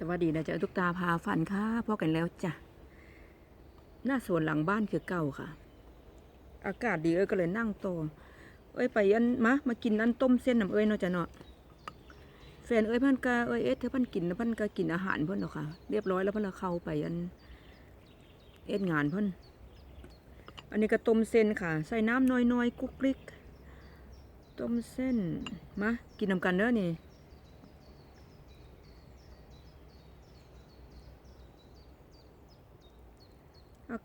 สวัสดีนะจ๊ะทุกตาพาฝันค่ะพอกันแล้วจ้ะหน้าสวนหลังบ้านคือเก่าค่ะ อากาศดีเอ้ยก็เลยนั่งโตเอ้ยไปอันมามากินอันต้มเส้นน้ำเอ้ยเนาะจ้ะเนาะแฟนเอ้ยพันกาเอ้ยเอ๊ะเธอพันกินแล้วเพันก็กินอาหารเพิ่นเนาะค่ะ เรียบร้อยแล้วพิ่นก็เข้าไปอันเอ็ดงานเพิ่นอันนี้ก็ต้มเส้นค่ะ ใส่น้ำน้อยๆกุ๊กกริกต้มเส้นมากินนำกันเด้อนี่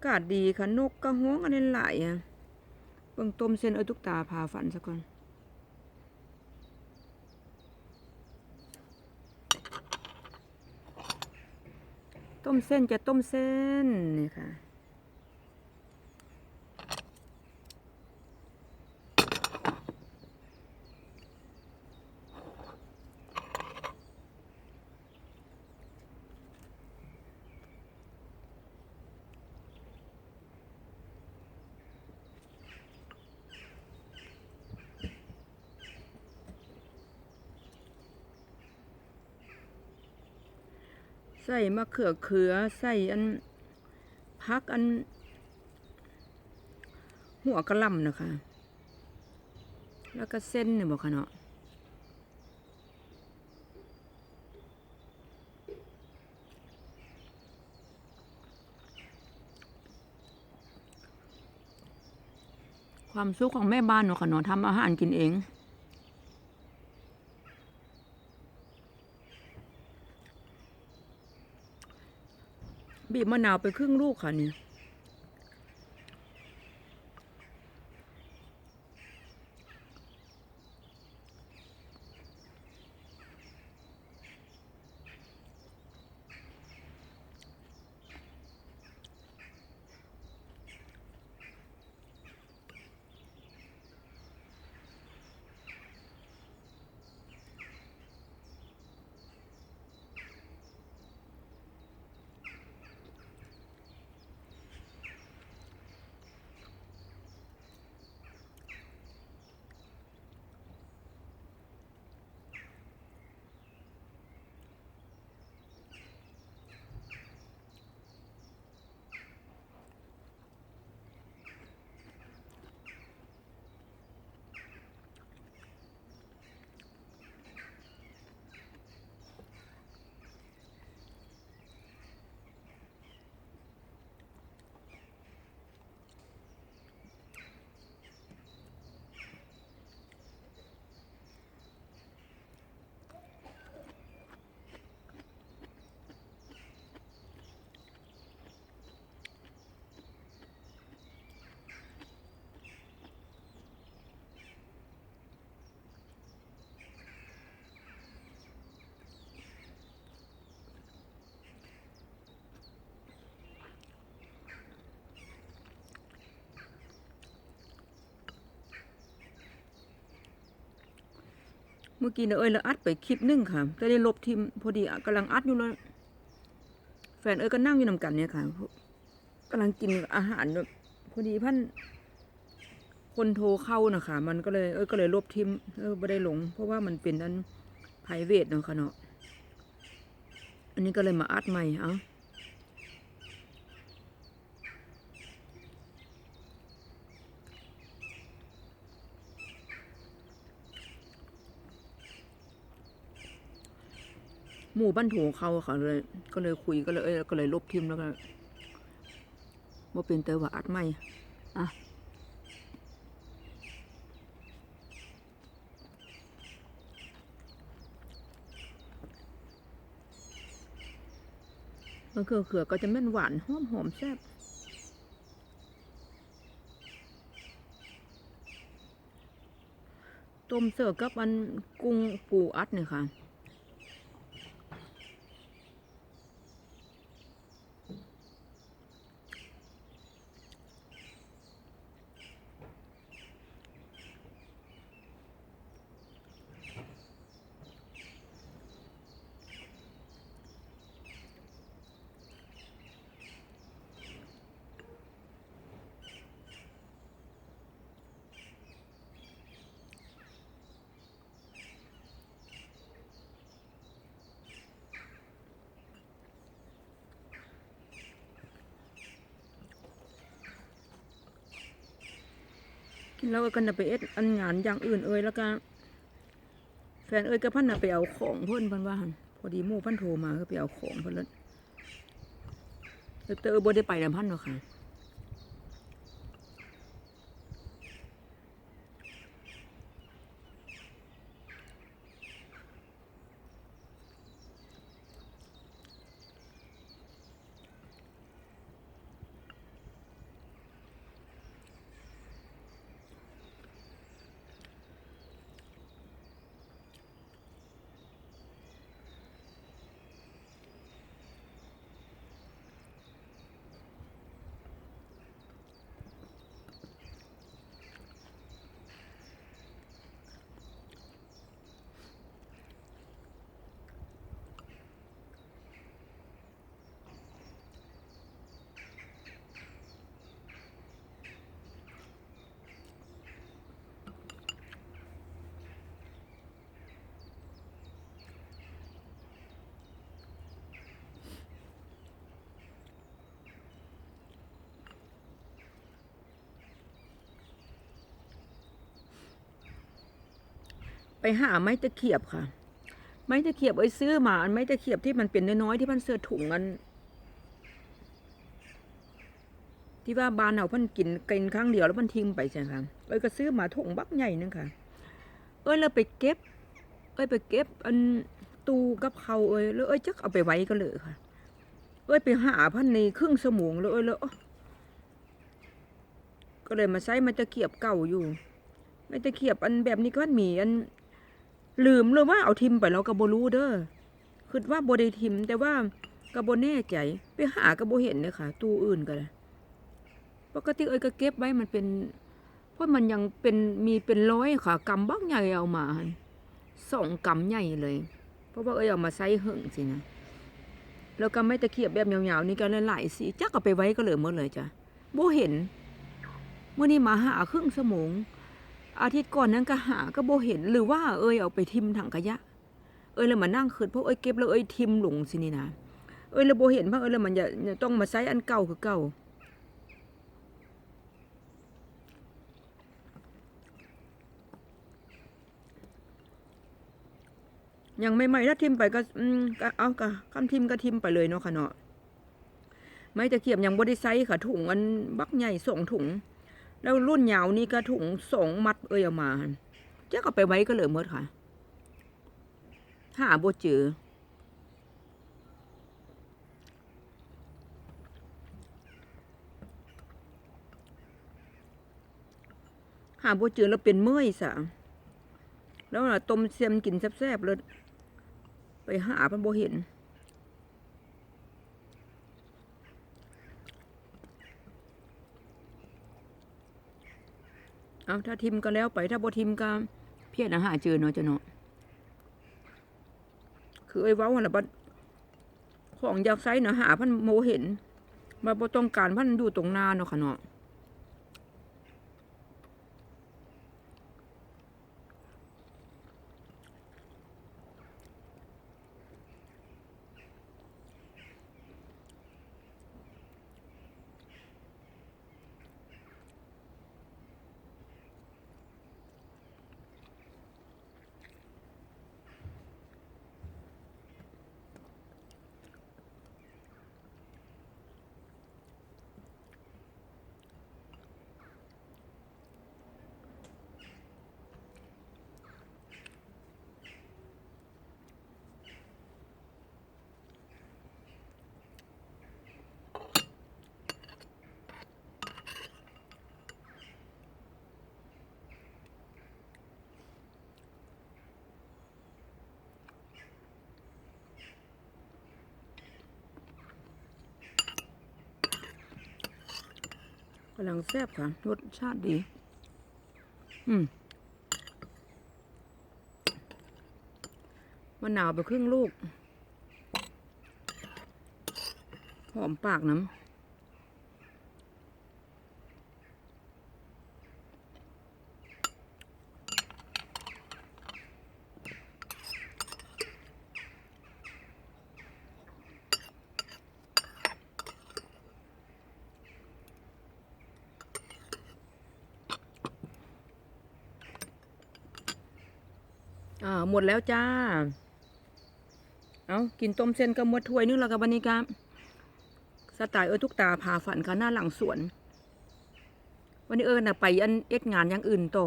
ากาศดีค่ะ นกกระฮ้องอันนี้หลายอะเบิ่งต้มเส้นเอ้ยทุกตาพาฝันซะก่อนต้มเส้นจะต้มเส้นนี่ค่ะ ใส่มะเขือเขือใส่อันพักอัน หัวกระลำนะคะ แล้วก็เส้นเนี่ยบอกค่ะเนาะความสุขของแม่บ้านเนาะค่ะเนาะทำอาหารกินเอง บีบมะนาวไปครึ่งลูกค่ะนี่ มื่อกี้เนี่ยเอ้ยเราอัดไปคลิปหนึงค่ะก็ได้ลบทิมพอดีอะกำลังอัดอยู่เลยแฟนเอ้ยก็นั่งอยู่นำกันเนี่ยค่ะกำลังกินอาหารพอดีพันคนโทรเข้านะคะมันก็เลยเอ้ยก็เลยลบทิมเออไม่ได้หลง เพราะว่ามันเป็นอันไพรเวทเนาะค่ะเนาะอันนี้ก็เลยมาอัดใหม่เอ้า หมู่บ้านโถเขาอะค่ะเลย ก็เลยคุยก็เลยเอ้ยก็เลยลบทิมแล้วก็ว่าเป็นเตอว่าอัดไม่อะมะเขือเขือก็จะแม่นหวานหอมหอมแซ่บต้มเสิร์ฟกับอันกุ้งปูอัดเนี่ยค่ะ กินแล้วเอ้ยก็น่ะไปเอ็ดอันงานอย่างอื่นเอ้ยแล้วก็แฟนเอ้ยก็พันน่ะไปเอาของเพิ่นพันว่าหันพอดีมู่เพันโทรมาก็ไปเอาของเพื่อนแล้วเตอร์บ่ได้ไปนำพันหรอกค่ะ ไปหาไม้ตะเขียบค่ะ ไม้ตะเขียบไอ้ซื้อมาอันไม้ตะเขียบที่มันเป็นน้อยๆที่มันเสื้อถุงมัน ที่ว่าบานเอาพันกินกินครั้งเดียวแล้วมันทิ้งไปใช่ไหมคะเอ้ยก็ซื้อมาถุงบักใหญ่นึงค่ะ เอ้ยแล้วไปเก็บ เอ้ยไปเก็บ อันตูกับเขาเอ้ยแล้วเอ้ยจักเอาไปไว้ก็เลยค่ะ เอ้ยไปหาพันในครึ่งสมงแล้วเอ้ยแล้วอ๊ะก็เลยมาใช้ไม้ตะเขียบเก่าอยู่ ไม้ตะเขียบอันแบบนี้ก็มีอัน ลืมเลยว่าเอาทิมไปแล้วก็บ่รู้เด้อคิดว่าโบได้ทิม แต่ว่าก็บ่แน่ใจ ไปหาก็บ่เห็นเลยค่ะ ตู้อื่นก็เลยปกติเอ้ยก็เก็บไว้มันเป็น เพราะมันยังเป็นมีเป็นร้อยค่ะกำบักใหญ่เอามาสองกำใหญ่เลย เพราะว่าเอ้ยเอามาใส่หึ่งสินะแล้วก็ไม่ตะเขียบแบบยาวๆนี่ก็หลายๆสีจักเอาไปไว้ก็เหลือหมดเลยจ้ะโบเห็นเมื่อนี้มาหาครึ่งสมง อาทิตย์ก่อนนั้นก็หาก็บ่เห็นหรือว่าเอ้ยเอาไปทิมถังขยะ เอ้ยแล้วมานั่งคืนเพราะเอ้ยเก็บแล้วเอ้ยทิมหลงสินี่นะเอ้ยแล้วบ่เห็นเพราเอ้ยแล้วมันจะต้องมาใช้อันเก่าคือเก่าอยังใหม่ๆถ้าทิมไปก็อืมก็เอาก็คันทิมก็ทิมไปเลยเนาะค่ะเนาะไม่ตะเกียบยังบ่ได้ใช้ค่ะถุงอันบักใหญ่สองถุง แล้วรุ่นเหยาวนี่ก็ถุงสองมัดเอ้ยเอามานเจ๊ก็ไปไว้ก็เหลือหมดค่ะ หาบ่เจอหาบ่เจอแล้วเป็นเมื่อยสะแล้วต้มเสียมกินแซ่บๆเลยไปหาพันบ่เห็น เอาถ้าทิมก็แล้วไปถ้าบ่ทิมก็เพียรหาเจอเนาะจ้ะเนาะคือไอ้เว้าหั่นล่ะบัดของอยากใช้นะหาพันโมเห็นมาบ่ต้องการพันอยู่ตรงหน้าเนาะค่ะเนาะำลังแซ่บค่ะ รสชาติดี อืมมะนาวไปครึ่งลูก หอมปากน้ำาหมดแล้วจ้า เอากินต้มเส้นก็มดถ้วยนึงแล้วกับวันนี้ครับสไตล์เออทุกตาพาฝันค่ะหน้าหลังสวน วันนี้เออน่ะไปอันเอ็ดงานอย่างอื่นต่อ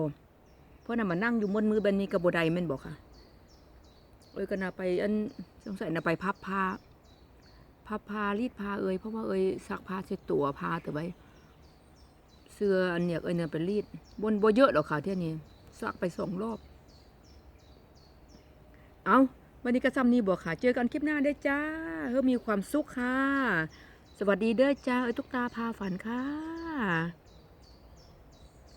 เพราะน่ะมานั่งอยู่บนมือแบนนี้กับบไดแม่นบอกค่ะ เอ้ยก็น่ะไปอันสงสัยน่ะไปพับผ้าพับผ้ารีดผ้าเอ้ยเพราะว่าเอ้ยซักผ้าเช็ดตัวผ้าแต่ไว้ เสื้ออันเนี้ยเอ้ยเนี่ยไปรีดบนโบเยอะหรอกค่ะเที่ยนี้ซักไปสองรอบ เอาวันนี้ก็ซ้ำนี้บอกค่ะ เจอกันคลิปหน้าได้อจ้าเฮ้มีความสุขค่ะ สวัสดีเด้อจ้าเอ้ยทุกตาพาฝันค่ะ